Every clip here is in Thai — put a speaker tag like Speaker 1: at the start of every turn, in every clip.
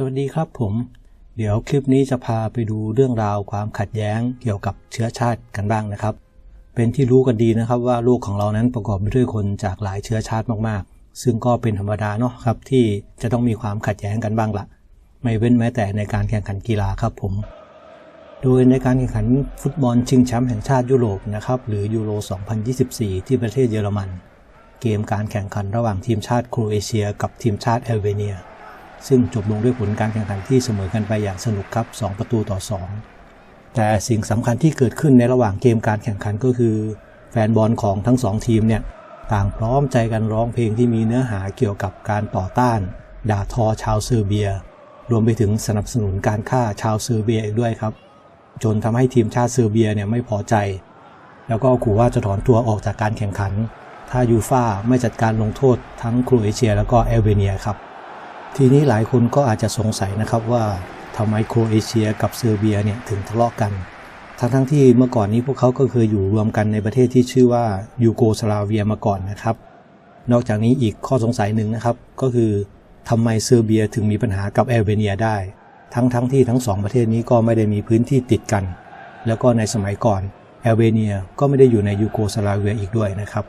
Speaker 1: สวัสดีครับผม เดี๋ยวคลิปนี้จะพาไปดูเรื่องราวความขัดแย้งเกี่ยวกับเชื้อชาติกันบ้างนะครับ เป็นที่รู้กันดีนะครับว่าโลกของเรานั้นประกอบไปด้วยคนจากหลายเชื้อชาติมากๆ ซึ่งก็เป็นธรรมดาเนาะครับที่จะต้องมีความขัดแย้งกันบ้างละไม่เว้นแม้แต่ในการแข่งขันกีฬาครับผม โดยในการแข่งขันฟุตบอลชิงแชมป์แห่งชาติยุโรปนะครับหรือยูโร 2024 ที่ประเทศเยอรมัน เกมการแข่งขันระหว่างทีมชาติโครเอเชีย กับทีมชาติแอลเบเนีย ซึ่งจบลงด้วยผลการแข่งขันที่เสมอกันไปอย่างสนุกครับ 2 ประตูต่อ 2 แต่สิ่งสำคัญที่เกิดขึ้นในระหว่างเกมการแข่งขันก็คือ แฟนบอลของทั้งสองทีมเนี่ยต่างพร้อมใจกันร้องเพลงที่มีเนื้อหาเกี่ยวกับการต่อต้าน ด่าทอชาวเซอร์เบีย รวมไปถึงสนับสนุนการฆ่าชาวเซอร์เบียอีกด้วยครับ จนทำให้ทีมชาติเซอร์เบียเนี่ยไม่พอใจ แล้วก็ขู่ว่าจะถอนตัวออกจากการแข่งขัน ถ้ายูฟ่าไม่จัดการลงโทษทั้งโครเอเชียแล้วก็แอลเบเนียครับ ทีนี้หลายคนก็อาจจะสงสัยนะครับว่าทำไมโครเอเชียกับเซอร์เบียเนี่ยถึงทะเลาะกันทั้งทั้งที่เมื่อก่อนนี้พวกเขาก็เคยอยู่รวมกันในประเทศที่ชื่อว่ายูโกสลาเวียมาก่อนนะครับ นอกจากนี้อีกข้อสงสัยหนึ่งนะครับ ก็คือทำไมเซอร์เบียถึงมีปัญหากับแอลเบเนียได้ ทั้งทั้งที่ทั้งสองประเทศนี้ก็ไม่ได้มีพื้นที่ติดกัน แล้วก็ในสมัยก่อนแอลเบเนียก็ไม่ได้อยู่ในยูโกสลาเวียอีกด้วยนะครับ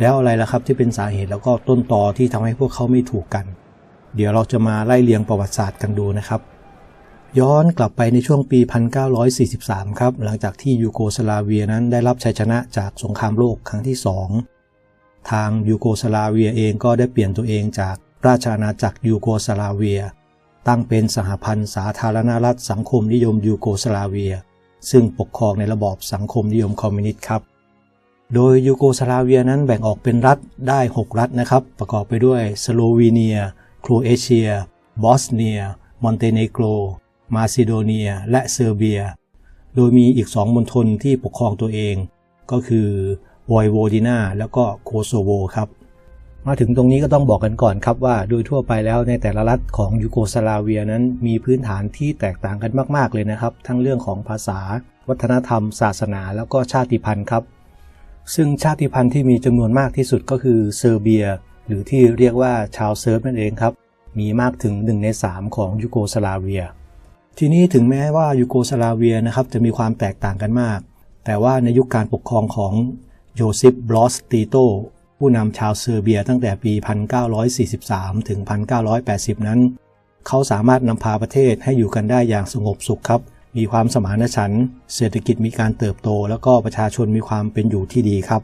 Speaker 1: แล้วอะไรล่ะครับที่เป็นสาเหตุแล้วก็ต้นตอที่ทำให้พวกเขาไม่ถูกกัน เดี๋ยวเราจะมาไล่เรียงประวัติศาสตร์กันดูนะครับ ย้อนกลับไปในช่วงปี 1943 ครับ หลังจากที่ยูโกสลาเวียนั้นได้รับชัยชนะจากสงครามโลกครั้งที่ 2 ทางยูโกสลาเวียเองก็ได้เปลี่ยนตัวเองจากราชอาณาจักรยูโกสลาเวีย ตั้งเป็นสหพันธ์สาธารณรัฐสังคมนิยมยูโกสลาเวีย ซึ่งปกครองในระบอบสังคมนิยมคอมมิวนิสต์ครับโดยยูโกสลาเวียนั้นแบ่งออกเป็นรัฐได้ 6 รัฐนะครับ ประกอบไปด้วยสโลวีเนียโครเอเชีย บอสเนีย มอนเตเนโกร มาซิโดเนีย และเซอร์เบีย โดยมีอีกสองมณฑลที่ปกครองตัวเอง ก็คือวอยโวดินาแล้วก็โคโซโวครับ มาถึงตรงนี้ก็ต้องบอกกันก่อนครับว่า โดยทั่วไปแล้วในแต่ละรัฐของยูโกสลาเวียนั้นมีพื้นฐานที่แตกต่างกันมาก ๆ เลยนะครับ ทั้งเรื่องของภาษา วัฒนธรรม ศาสนา แล้วก็ชาติพันธุ์ครับ ซึ่งชาติพันธุ์ที่มีจำนวนมากที่สุดก็คือเซอร์เบีย หรือที่เรียกว่าชาวเซิร์ฟนั่นเองครับ มีมากถึง 1 ใน 3 ของยูโกสลาเวีย ทีนี้ถึงแม้ว่ายูโกสลาเวียนะครับจะมีความแตกต่างกันมาก แต่ว่าในยุคการปกครองของโยซิฟบลอสตีโตผู้นำชาวเซอร์เบียตั้งแต่ปี 1943 ถึง 1980 นั้น เขาสามารถนำพาประเทศให้อยู่กันได้อย่างสงบสุขครับ มีความสมานฉันท์เศรษฐกิจมีการเติบโต แล้วก็ประชาชนมีความเป็นอยู่ที่ดีครับ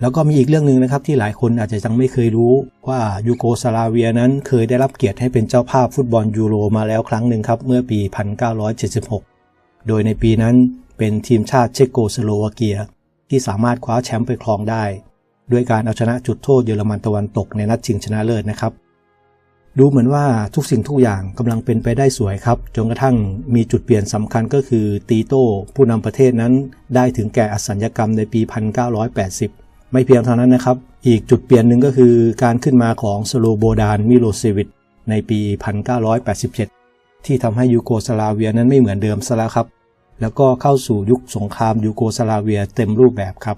Speaker 1: แล้วก็มีอีกเรื่องหนึ่งนะครับที่หลายคนอาจจะยังไม่เคยรู้ว่ายูโกสลาเวียนั้นเคยได้รับเกียรติให้เป็นเจ้าภาพฟุตบอลยูโรมาแล้วครั้งหนึ่งครับเมื่อปี 1976 โดยในปีนั้นเป็นทีมชาติเชโกสโลวาเกีย ที่สามารถคว้าแชมป์ไปครองได้ ด้วยการเอาชนะจุดโทษเยอรมันตะวันตกในนัดชิงชนะเลิศนะครับ ดูเหมือนว่าทุกสิ่งทุกอย่างกำลังเป็นไปได้สวยครับจนกระทั่งมีจุดเปลี่ยนสำคัญก็คือตีโต้ผู้นำประเทศนั้นได้ถึงแก่อสัญญกรรมในปี 1980 ไม่เพียงเท่านั้นนะครับ อีกจุดเปลี่ยนหนึ่งก็คือการขึ้นมาของสโลโบดานมิโลเซวิชในปี 1987 ที่ทำให้ยูโกสลาเวียนั้นไม่เหมือนเดิมซะแล้วครับ แล้วก็เข้าสู่ยุคสงครามยูโกสลาเวียเต็มรูปแบบครับ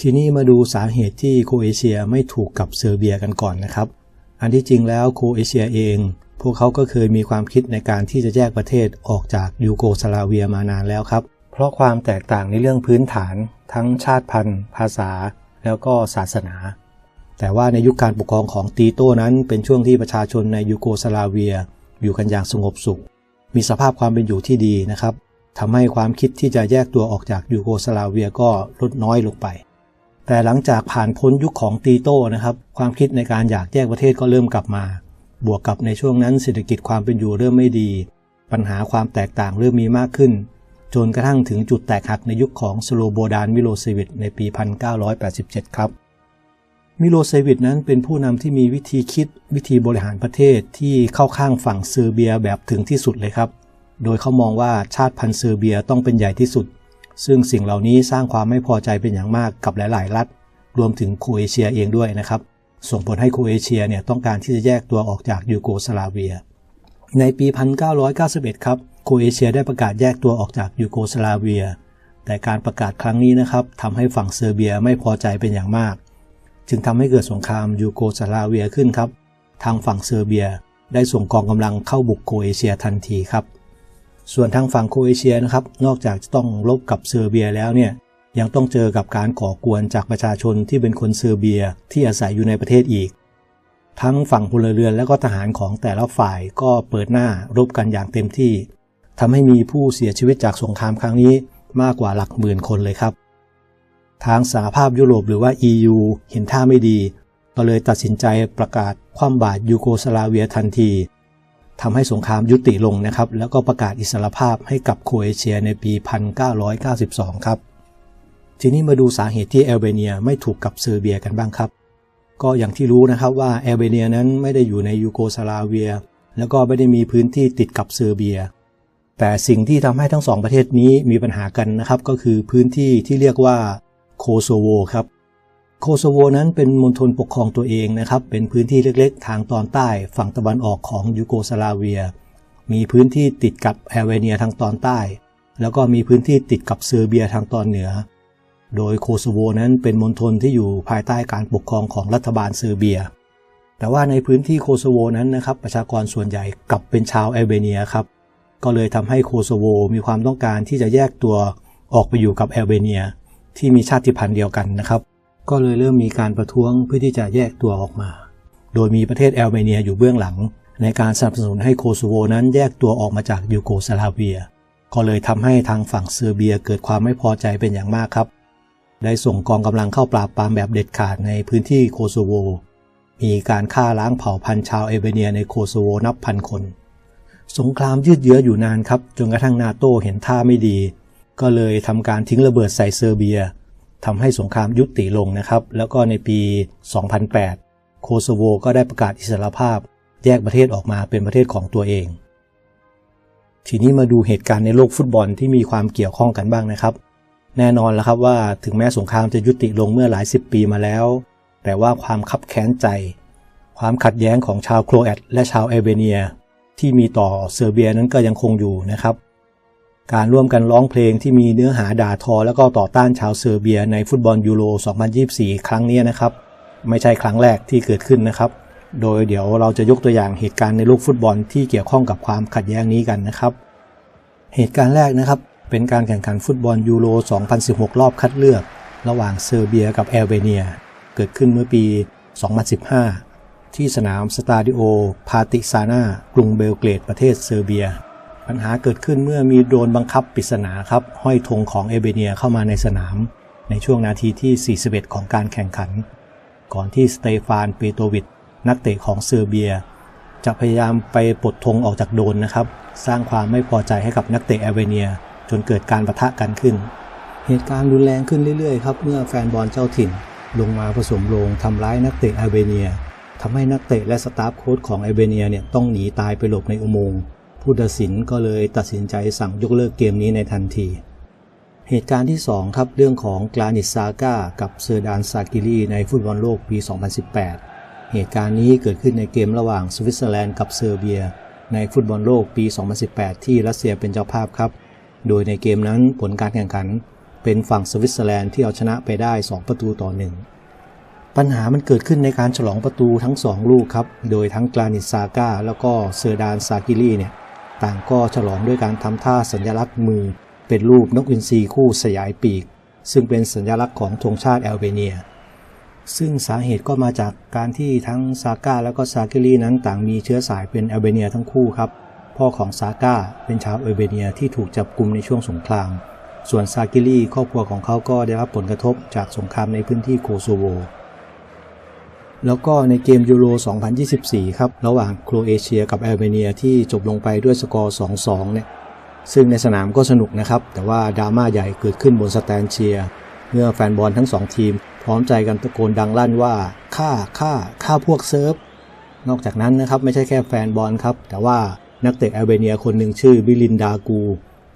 Speaker 1: ทีนี้มาดูสาเหตุที่โคเอเชียไม่ถูกกับเซอร์เบียกันก่อนนะครับ อันที่จริงแล้วโคเอเชียเอง พวกเขาก็เคยมีความคิดในการที่จะแยกประเทศออกจากยูโกสลาเวียมานานแล้วครับ ราะความแตกต่างในเรื่องพื้นฐานทั้งชาติพันธุ์ ภาษา แล้วก็ศาสนา แต่ว่าในยุคการปกครองของตีโต้นั้น เป็นช่วงที่ประชาชนในยูโกสลาเวีย อยู่กันอย่างสงบสุข มีสภาพความเป็นอยู่ที่ดีนะครับทำให้ความคิดที่จะแยกตัวออกจากยูโกสลาเวียก็ลดน้อยลงไป แต่หลังจากผ่านพ้นยุคของตีโต้นะครับ ความคิดในการอยากแยกประเทศก็เริ่มกลับมา บวกกับในช่วงนั้นเศรษฐกิจความเป็นอยู่เริ่มไม่ดี ปัญหาความแตกต่างเริ่มมีมากขึ้น จนกระทั่งถึงจุดแตกหักในยุคของสโลโบดานมิโลเซวิชในปี 1987 ครับ มิโลเซวิชนั้นเป็นผู้นำที่มีวิธีคิดวิธีบริหารประเทศที่เข้าข้างฝั่งเซอร์เบียแบบถึงที่สุดเลยครับ โดยเขามองว่าชาติพันธุ์เซอร์เบียต้องเป็นใหญ่ที่สุด ซึ่งสิ่งเหล่านี้สร้างความไม่พอใจเป็นอย่างมากกับหลาย ๆ รัฐ รวมถึงโครเอเชียเองด้วยนะครับ ส่งผลให้โครเอเชียเนี่ยต้องการที่จะแยกตัวออกจากยูโกสลาเวีย ในปี 1991 ครับ โครเอเชียได้ประกาศแยกตัวออกจากยูโกสลาเวีย แต่การประกาศครั้งนี้นะครับทำให้ฝั่งเซอร์เบียไม่พอใจเป็นอย่างมาก จึงทำให้เกิดสงครามยูโกสลาเวียขึ้นครับ ทางฝั่งเซอร์เบียได้ส่งกองกำลังเข้าบุกโครเอเชียทันทีครับ ส่วนทางฝั่งโครเอเชียนะครับ นอกจากจะต้องรบกับเซอร์เบียแล้วเนี่ยยังต้องเจอกับการก่อกวนจากประชาชนที่เป็นคนเซอร์เบียที่อาศัยอยู่ในประเทศอีก ทั้งฝั่งพลเรือนและก็ทหารของแต่ละฝ่ายก็เปิดหน้ารบกันอย่างเต็มที่ ทำให้มีผู้เสียชีวิตจากสงครามครั้งนี้มากกว่าหลักหมื่นคนเลยครับ ทางสหภาพยุโรปหรือว่า EU เห็นท่าไม่ดี ก็เลยตัดสินใจประกาศคว่ำบาตรยูโกสลาเวียทันทีทำให้สงครามยุติลงนะครับ แล้วก็ประกาศอิสรภาพให้กับโคเอเชียในปี 1992 ครับ ทีนี้มาดูสาเหตุที่แอลเบเนียไม่ถูกกับเซอร์เบียกันบ้างครับ ก็อย่างที่รู้นะครับว่าแอลเบเนียนั้นไม่ได้อยู่ในยูโกสลาเวีย แล้วก็ไม่ได้มีพื้นที่ติดกับเซอร์เบีย แต่สิ่งที่ทำให้ทั้งสองประเทศนี้มีปัญหากันนะครับก็คือพื้นที่ที่เรียกว่าโคโซโวครับโคโซโวนั้นเป็นมณฑลปกครองตัวเองนะครับ เป็นพื้นที่เล็กๆ ทางตอนใต้ฝั่งตะวันออกของยูโกสลาเวีย มีพื้นที่ติดกับแอลเวเนียทางตอนใต้ แล้วก็มีพื้นที่ติดกับเซอร์เบียทางตอนเหนือ โดยโคโซโวนั้นเป็นมณฑลที่อยู่ภายใต้การปกครองของรัฐบาลเซอร์เบีย แต่ว่าในพื้นที่โคโซโวนั้นนะครับประชากรส่วนใหญ่กลับเป็นชาวแอลเบเนียครับ ก็เลยทำให้โคโซโวมีความต้องการที่จะแยกตัวออกไปอยู่กับแอลเบเนีย ที่มีชาติพันธุ์เดียวกันนะครับ ก็เลยเริ่มมีการประท้วงเพื่อที่จะแยกตัวออกมา โดยมีประเทศแอลเบเนียอยู่เบื้องหลัง ในการสนับสนุนให้โคโซโวนั้นแยกตัวออกมาจากยูโกสลาเวีย ก็เลยทำให้ทางฝั่งเซอร์เบียเกิดความไม่พอใจเป็นอย่างมากครับ ได้ส่งกองกำลังเข้าปราบปรามแบบเด็ดขาดในพื้นที่โคโซโว มีการฆ่าล้างเผ่าพันธุ์ชาวเอเบเนียในโคโซโวนับพันคน สงครามยืดเยื้ออยู่นานครับ จนกระทั่งนาโตเห็นท่าไม่ดี ก็เลยทำการทิ้งระเบิดใส่เซอร์เบียทำให้สงครามยุติลงนะครับ แล้วก็ในปี 2008 โคโซโวก็ได้ประกาศอิสรภาพ แยกประเทศออกมาเป็นประเทศของตัวเอง ทีนี้มาดูเหตุการณ์ในโลกฟุตบอลที่มีความเกี่ยวข้องกันบ้างนะครับ แน่นอนแล้วครับว่าถึงแม้สงครามจะยุติลงเมื่อหลายสิบปีมาแล้ว แต่ว่าความคับแค้นใจ ความขัดแย้งของชาวโครแอตและชาวเอเบเนีย ที่มีต่อเซอร์เบียนั้นก็ยังคงอยู่นะครับ การร่วมกันร้องเพลงที่มีเนื้อหาด่าทอ แล้วก็ต่อต้านชาวเซอร์เบียในฟุตบอลยูโร 2024 ครั้งนี้นะครับ ไม่ใช่ครั้งแรกที่เกิดขึ้นนะครับ โดยเดี๋ยวเราจะยกตัวอย่างเหตุการณ์ในโลกฟุตบอลที่เกี่ยวข้องกับความขัดแย้งนี้กันนะครับ เหตุการณ์แรกนะครับ เป็นการแข่งขันฟุตบอลยูโร 2016 รอบคัดเลือก ระหว่างเซอร์เบียกับแอลเบเนีย เกิดขึ้นเมื่อปี 2015 ที่สนามสตาดิโอ พาติซานากรุงเบลเกรดประเทศเซอร์เบีย ปัญหาเกิดขึ้นเมื่อมีโดรนบังคับปริศนาครับ ห้อยธงของเอเบเนียเข้ามาในสนาม ในช่วงนาทีที่ 41 ของการแข่งขัน ก่อนที่สเตฟานเปโตวิดนักเตะของเซอร์เบีย จะพยายามไปปลดธงออกจากโดนนะครับ สร้างความไม่พอใจให้กับนักเตะเอเบเนีย จนเกิดการประทะกันขึ้น เหตุการณ์รุนแรงขึ้นเรื่อยๆครับเมื่อแฟนบอลเจ้าถิ่นลงมาผสมโรงทำร้ายนักเตะเอเบเนีย ทำให้นักเตะและสตาฟโค้ชของเอเบเนียเนี่ยต้องหนีตายไปหลบในอุโมงค์ผู้ตัดสินก็เลยตัดสินใจสั่งยกเลิกเกมนี้ในทันที เหตุการณ์ที่ 2 ครับ เรื่องของกลานิซาก้ากับเซอร์ดานซากิลีในฟุตบอลโลกปี 2018 เหตุการณ์นี้เกิดขึ้นในเกมระหว่างสวิตเซอร์แลนด์กับเซอร์เบีย ในฟุตบอลโลกปี 2018 ที่รัสเซียเป็นเจ้าภาพครับ โดยในเกมนั้นผลการแข่งขัน เป็นฝั่งสวิตเซอร์แลนด์ที่เอาชนะไปได้ 2 ประตูต่อหนึ่ง ปัญหามันเกิดขึ้นในการฉลองประตูทั้ง 2 ลูกครับ โดยทั้งกลานิซาก้าแล้วก็เซอร์ดานซากิลี่เนี่ยต่างก็ฉลองด้วยการทำท่าสัญลักษณ์มือ เป็นรูปนกอินทรีคู่สยายปีก ซึ่งเป็นสัญลักษณ์ของธงชาติแอลเบเนีย ซึ่งสาเหตุก็มาจากการที่ทั้งซาก้าและก็ซาเกลีนั้นต่างมีเชื้อสายเป็นแอลเบเนียทั้งคู่ครับพ่อของซาก้าเป็นชาวแอลเบเนียที่ถูกจับกลุ่มในช่วงสงคราม ส่วนซาเกลีครอบครัวของเขาก็ได้รับผลกระทบจากสงครามในพื้นที่โคโซโว แล้วก็ในเกมยูโร 2024 ครับ ระหว่างโครเอเชียกับแอลเบเนียที่จบลงไปด้วยสกอร์ 2-2 เนี่ย ซึ่งในสนามก็สนุกนะครับ แต่ว่าดราม่าใหญ่เกิดขึ้นบนสแตนเชีย เมื่อแฟนบอลทั้งสองทีม พร้อมใจกันตะโกนดังลั่นว่าฆ่าฆ่าฆ่าพวกเซิร์ฟ นอกจากนั้นนะครับไม่ใช่แค่แฟนบอลครับ แต่ว่านักเตะแอลเบเนียคนหนึ่งชื่อบิลินดากู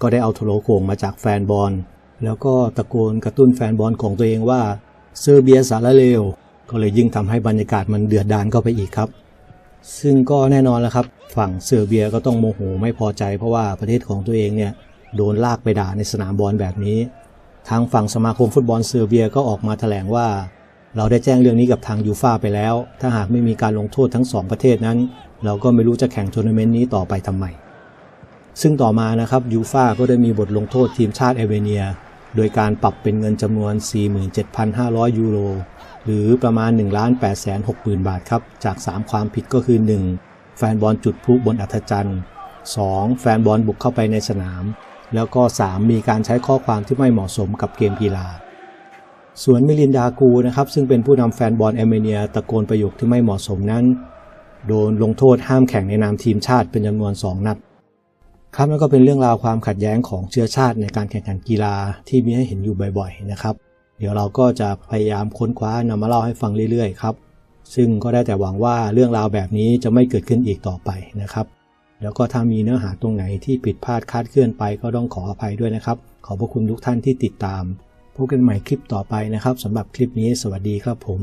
Speaker 1: ก็ได้เอาโทรโขงมาจากแฟนบอล แล้วก็ตะโกนกระตุ้นแฟนบอลของตัวเองว่าเซอร์เบียสารเลว ก็เลยยิ่งทำให้บรรยากาศมันเดือดดาลเข้าไปอีกครับ ซึ่งก็แน่นอนแล้วครับ ฝั่งเซอร์เบียก็ต้องโมโหไม่พอใจ เพราะว่าประเทศของตัวเองเนี่ยโดนลากไปด่าในสนามบอลแบบนี้ ทางฝั่งสมาคมฟุตบอลเซอร์เบียก็ออกมาแถลงว่า เราได้แจ้งเรื่องนี้กับทางยูฟาไปแล้ว ถ้าหากไม่มีการลงโทษทั้งสองประเทศนั้น เราก็ไม่รู้จะแข่งทัวร์นาเมนต์นี้ต่อไปทำไมซึ่งต่อมานะครับยูฟาก็ได้มีบทลงโทษทีมชาติเอเวเนีย โดยการปรับเป็นเงินจำนวน 47,500 ยูโร หรือประมาณ 1 8 6 0 0 0 0 บาทครับ จาก 3 ความผิดก็คือ 1. แฟนบอลจุดพลุบนอัธจันทร์ 2. แฟนบอลบุกเข้าไปในสนาม แล้วก็ 3. มีการใช้ข้อความที่ไม่เหมาะสมกับเกมกีฬา ส่วนมิลินดากูนะครับ ซึ่งเป็นผู้นำแฟนบอลเอเมเนียตะโกนประโยคที่ไม่เหมาะสมนั้น โดนลงโทษห้ามแข่งในนามทีมชาติเป็นจำนวน 2 นัด ครับแล้วก็เป็นเรื่องราวความขัดแย้งของเชื้อชาติในการแข่งขันกีฬาที่มีให้เห็นอยู่บ่อยๆนะครับ เดี๋ยวเราก็จะพยายามค้นคว้านำมาเล่าให้ฟังเรื่อยๆครับซึ่งก็ได้แต่หวังว่าเรื่องราวแบบนี้จะไม่เกิดขึ้นอีกต่อไปนะครับ แล้วก็ถ้ามีเนื้อหาตรงไหนที่ผิดพลาดคาดเคลื่อนไปก็ต้องขออภัยด้วยนะครับ ขอบพระคุณทุกท่านที่ติดตามพบกันใหม่คลิปต่อไปนะครับสำหรับคลิปนี้สวัสดีครับผม